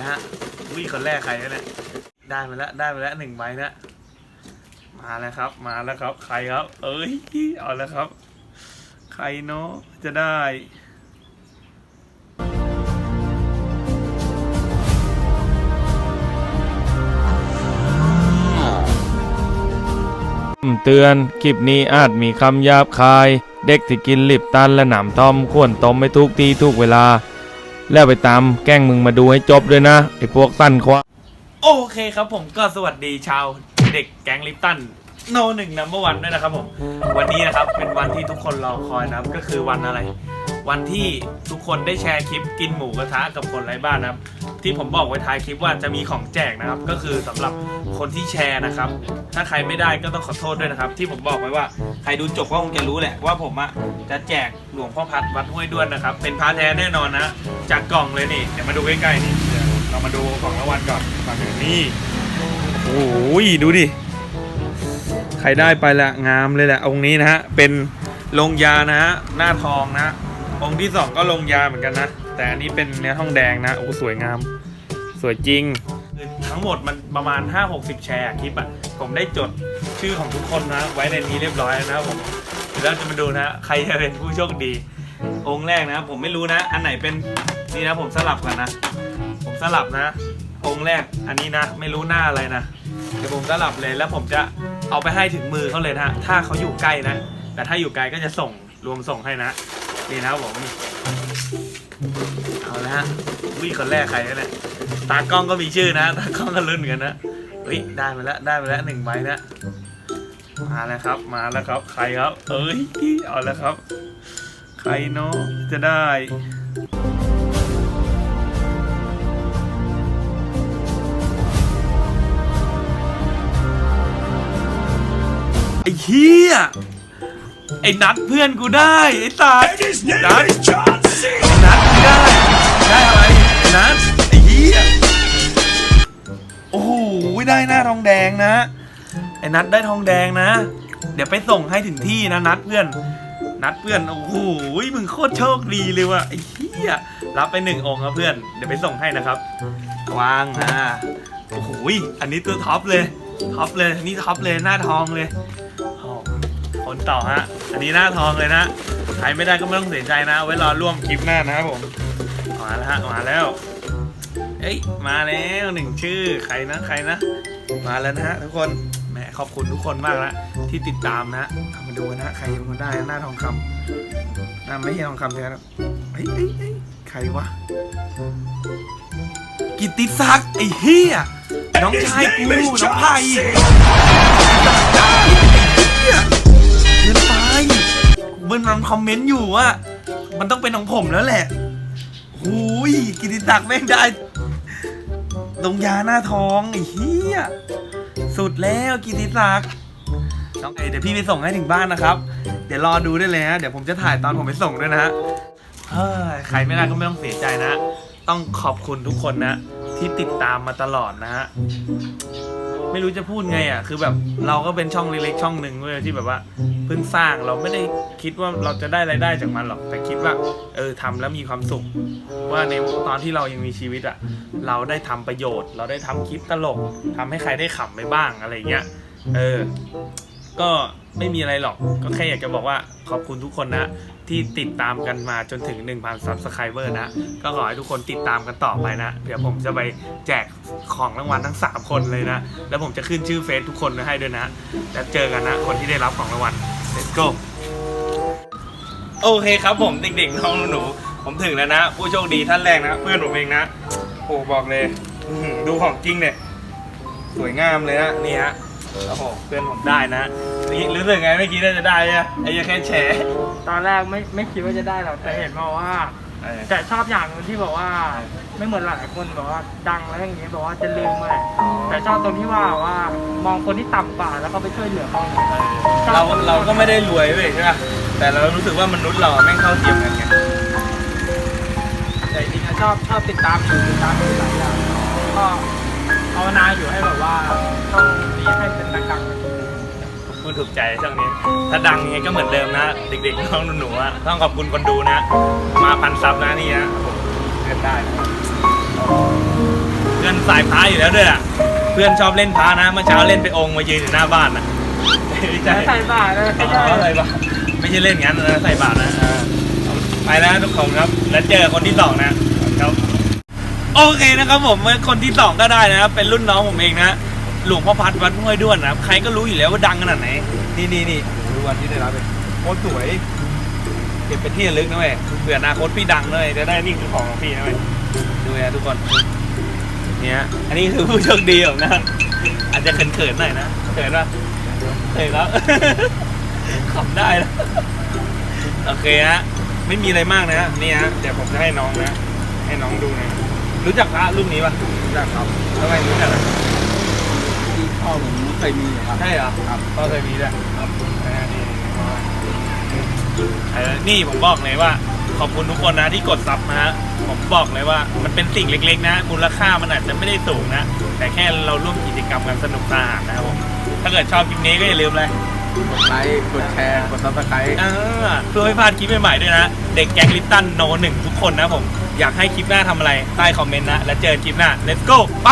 ละฮะวิ่งคนแรกใครวะเนี่ยได้มาแล้วได้มาแล้วหนึ่งใบนะมาแล้วครับ มาแล้วครับ ใครครับ เอ้ยเอาแล้วครับ ใครเนาะจะได้เตือนคลิปนี้อาจมีคำหยาบคาย เด็กที่กินลิปตันและหนามทอม ควรต้มไม่ทุกทีทุกเวลา แล้วไปตามแกล้งมึงมาดูให้จบด้วยนะไอ้พวกสั้นควาโอเคครับผมก็สวัสดีชาวเด็กแก๊งลิปตันโนหนึ่งนัมเบอร์วันด้วยนะครับผมวันนี้นะครับเป็นวันที่ทุกคนรอคอยนะครับก็คือวันอะไร วันที่ทุกคนได้แชร์คลิปกินหมูกระทะกับคนไร้บ้านนะครับ ที่ผมบอกไว้ท้ายคลิปว่าจะมีของแจกนะครับ ก็คือสำหรับคนที่แชร์นะครับ ถ้าใครไม่ได้ก็ต้องขอโทษด้วยนะครับ ที่ผมบอกไว้ว่าใครดูจบก็คงจะรู้แหละว่าผมอะจะแจกหลวงพ่อพัดวัดห้วยด้วนนะครับ เป็นพระแท้แน่นอนนะจากกล่องเลยนี่เดี๋ยวมาดูใกล้ๆนี่เดี๋ยวเรามาดูของรางวัลก่อนก่อนอื่นนี่โอ้ยดูดิใครได้ไปละงามเลยแหละองค์นี้นะฮะเป็นลงยานะฮะหน้าทองนะองค์ที่สองก็ลงยาเหมือนกันนะ แต่อันนี้เป็นเนื้อทองแดงนะโอ้สวยงาม วยจริง ทั้งหมดมันประมาณ 5-60 แชร์คลิปอะ ผมได้จดชื่อของทุกคนนะ ไว้ในนี้เรียบร้อยแล้วนะผมเดี๋ยวเราจะมาดูนะ ใครจะเป็นผู้โชคดี องค์แรกนะ ผมไม่รู้นะ อันไหนเป็นนี่นะผมสลับกันนะ ผมสลับนะ องค์แรกอันนี้นะ ไม่รู้หน้าอะไรนะเดี๋ยวผมสลับเลยแล้วผมจะเอาไปให้ถึงมือเขาเลยนะถ้าเขาอยู่ใกล้นะ แต่ถ้าอยู่ไกลก็จะส่งรวมส่งให้นะนี่นะผมเอาละฮะวิ่งคนแรกใครกันเนี่ย ตากล้องก็มีชื่อนะ ตากล้องก็ลุ้นเหมือนกันนะเฮ้ยได้มาแล้วได้มาแล้วหนึ่งใบนะมาแล้วครับ มาแล้วครับ ใครครับ เอ้ยเอาแล้วครับ ใครเนาะจะได้ไอ้เฮียไอ้นัดเพื่อนกูได้ไอ้ตานัดนัดกูได้ได้อะไรไอ้นัดไอ้เฮียโอ้โหได้หน้าทองแดงนะ ไอ้นัดได้ทองแดงนะ เดี๋ยวไปส่งให้ถึงที่นะนัดเพื่อน นัดเพื่อน โอ้โหมึงโคตรโชคดีเลยว่ะไอ้เฮียรับไปหนึ่งองค์ครับเพื่อน เดี๋ยวไปส่งให้นะครับวางอะโอ้โหอันนี้ตัวท็อปเลย ท็อปเลย นี่ท็อปเลย หน้าทองเลยคนต่อฮะ อันนี้หน้าทองเลยนะ ใครไม่ได้ก็ไม่ต้องเสียใจนะ ไว้รอร่วมคลิปหน้านะครับผม มาแล้วฮะ มาแล้ว ยมาแล้วหนึ่งชื่อใครนะใครนะ มาแล้วนะฮะทุกคนแหมขอบคุณทุกคนมากนะที่ติดตามนะเอามาดูกันนะใครเป็นคนได้หน้าทองคำหน้าไม่ใช่ทองคำใช่ไหมครับเฮ้ยเฮ้ยเฮ้ยใครวะกิติศักดิ์ไอ้เฮียน้องชายกูน้องไผ่เกินไปเบิ้ลมันคอมเมนต์อยู่ว่า มันต้องเป็นของผมแล้วแหละหูยกิตติศักดิ์แม่งได้ ลงยาหน้าท้องไอ้เฮียสุดแล้วกิติศักดิ์น้องเอเดี๋ยวพี่ไปส่งให้ถึงบ้านนะครับ เดี๋ยวรอดูได้เลยฮะเดี๋ยวผมจะถ่ายตอนผมไปส่งด้วยนะฮะเฮ้ยใครไม่ได้ก็ไม่ต้องเสียใจนะ ต้องขอบคุณทุกคนนะ ที่ติดตามมาตลอดนะฮะ ไม่รู้จะพูดไงอะ คือแบบเราก็เป็นช่องเล็กๆช่องหนึ่งเว้ยที่แบบว่าเพิ่งสร้างเราไม่ได้คิดว่าเราจะได้รายได้จากมันหรอก แต่คิดว่า เออทำแล้วมีความสุข ว่าในตอนที่เรายังมีชีวิตอะ เราได้ทำประโยชน์ เราได้ทำคลิปตลกทำให้ใครได้ขำไปบ้างอะไรเงี้ย เออ ก็ไม่มีอะไรหรอก ก็แค่อยากจะบอกว่าขอบคุณทุกคนนะ ที่ติดตามกันมาจนถึง 1,000 subscriber นะ ก็ขอให้ทุกคนติดตามกันต่อไปนะ เดี๋ยวผมจะไปแจกของรางวัลทั้ง 3 คนเลยนะ แล้วผมจะขึ้นชื่อเฟซทุกคนไว้ให้ด้วยนะ แล้วเจอกันนะ คนที่ได้รับของรางวัล let's go โอเคครับผมเด็กๆน้องหนูๆผมถึงแล้วนะ ผู้โชคดีท่านแรกนะเพื่อนผมเองนะโอ้บอกเลยอื้อหือดูของจริงเนี่ยสวยงามเลยนะนี่ฮะ โอ้โหเพื่อนผมได้นะนี่รู้สึกไงไม่คิดว่าจะได้อะไอ้ยังแค่แชร์ตอนแรกไม่ไม่คิดว่าจะได้หรอกแต่เห็นมาว่า เออแต่ชอบอย่างหนึงที่บอกว่า ไม่เหมือนหลายคนบอกว่าดังแล้วอย่างเงี้ยบอกว่าจะลืมอะไรแต่ชอบตรงที่ว่าว่ามองคนที่ต่ำกว่าแล้วก็ไปช่วยเหลือเขาเราเราก็ไม่ได้รวยเว้ยใช่ป่ะแต่เรารู้สึกว่ามนุษย์เราอะแม่งเท่าเทียมกันไงแต่จริงๆชอบชอบติดตามอยู่ติดตามอยู่หลายอย่างก็ ภาวนาอยู่ให้แบบว่าต้องนี้ให้เป็นดังๆพูดถูกใจช่วงนี้ ถ้าดังยังไงก็เหมือนเดิมนะ เด็กๆน้องหนูๆอะต้องขอบคุณคนดูนะ มาพันซับนะนี่นะโอ้โหเกินได้นะสายพระอยู่แล้วด้วยอะเพื่อนชอบเล่นพระนะเมื่อเช้าเล่นไปองค์มายืนอยู่หน้าบ้านอะไม่ใช่ใส่บาตรเลยอ๋ออะไรบาทไม่ใช่เล่นงั้นนะใส่บาทนะอ่าไปแล้วทุกคนครับ แล้วเจอคนที่สองนะครับ โอเคนะครับผมคนที่สองก็ได้นะครับ เป็นรุ่นน้องผมเองนะ หลวงพ่อพัดวัดห้วยด้วนนะครับ ใครก็รู้อยู่แล้วว่าดังขนาดไหน นี่นี่นี่ดูวันที่ได้รับเลยโคตรสวย เก็บเป็นที่ระลึกนะเว้ยเผื่ออนาคตพี่ดังเลยจะได้นี่คือของของพี่นะเว้ยดูนะทุกคน เนี่ย อันนี้คือผู้โชคดีของนะ อาจจะเขินๆหน่อยนะเขินปะเขินแล้วขำได้แล้วโอเคฮะไม่มีอะไรมากนะนี่ฮะเดี๋ยวผมจะให้น้องนะ ให้น้องดูนะ รู้จักพระรูปนี้ปะรู้จักครับทำไมรู้จักอะที่พ่อผมเคยมีครับ ใช่เหรอครับ ก็เคยมีด้วยครับนะฮะนี่เออนี่ผมบอกเลยว่า ขอบคุณทุกคนนะที่กดซับนะฮะผมบอกเลยว่ามันเป็นสิ่งเล็ก ๆ นะมูลค่ามันอาจจะไม่ได้สูงนะ แต่แค่เราร่วมกิจกรรมกันสนุกสนานนะครับผมถ้าเกิดชอบคลิปนี้ก็อย่าลืมเลยกดไลค์กดแชร์ กดซับสไครต์อ่าเพื่อไม่พลาดคลิปใหม่ๆด้วยนะ เด็กแก๊งลิปตันโนหนึ่งทุกคนนะผม อยากให้คลิปหน้าทำอะไรใต้คอมเมนต์นะ แล้วเจอคลิปหน้า let's go ไป